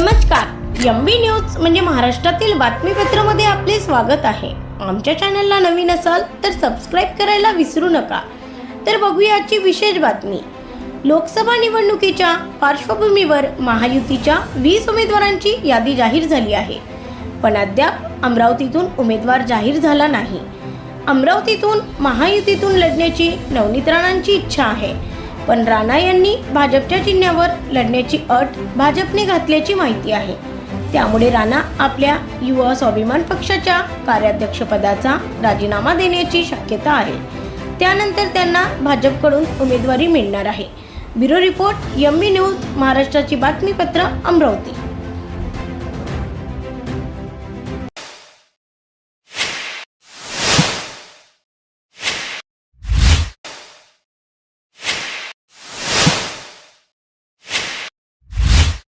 नमस्कार. एम बी न्यूज म्हणजे महाराष्ट्रातील बातमीपत्रामध्ये आपले स्वागत आहे. आमच्या चॅनलला नवीन असाल तर सबस्क्राईब करायला विसरू नका. तर बघूया आजची विशेष बातमी. लोकसभा निवडणुकीच्या पार्श्वभूमीवर महायुतीच्या वीस उमेदवारांची यादी जाहीर झाली आहे. पण अद्याप अमरावतीतून उमेदवार जाहीर झाला नाही. अमरावतीतून महायुतीतून लढण्याची नवनीत राणांची इच्छा आहे. पण राणा यांनी भाजपच्या चिन्हावर लढण्याची अट भाजपने घातल्याची माहिती आहे. त्यामुळे राणा आपल्या युवा स्वाभिमान पक्षाच्या कार्याध्यक्षपदाचा राजीनामा देण्याची शक्यता आहे. त्यानंतर त्यांना भाजपकडून उमेदवारी मिळणार आहे. ब्युरो रिपोर्ट यम्मी बी न्यूज महाराष्ट्राची बातमीपत्र अमरावती.